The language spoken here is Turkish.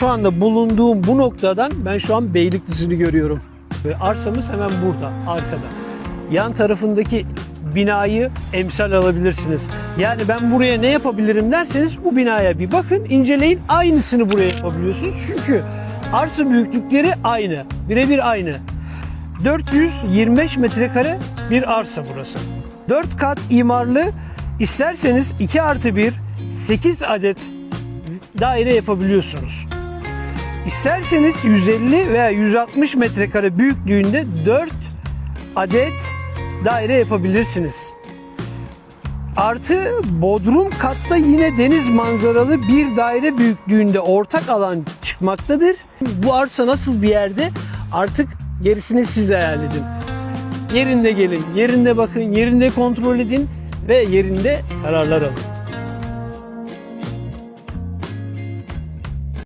şu anda bulunduğum bu noktadan ben şu an Beylikdüzü'nü görüyorum. Ve arsamız hemen burada, arkada. Yan tarafındaki binayı emsal alabilirsiniz. Yani ben buraya ne yapabilirim derseniz bu binaya bir bakın, inceleyin. Aynısını buraya yapabiliyorsunuz. Çünkü arsa büyüklükleri aynı, birebir aynı. 425 metrekare bir arsa burası. 4 kat imarlı isterseniz 2 artı 1 8 adet daire yapabiliyorsunuz. İsterseniz 150 veya 160 metrekare büyüklüğünde 4 adet daire yapabilirsiniz. Artı bodrum katta yine deniz manzaralı bir daire büyüklüğünde ortak alan çıkmaktadır. Bu arsa nasıl bir yerde artık gerisini siz hayal edin. Yerinde gelin, yerinde bakın, yerinde kontrol edin ve yerinde kararlar alın.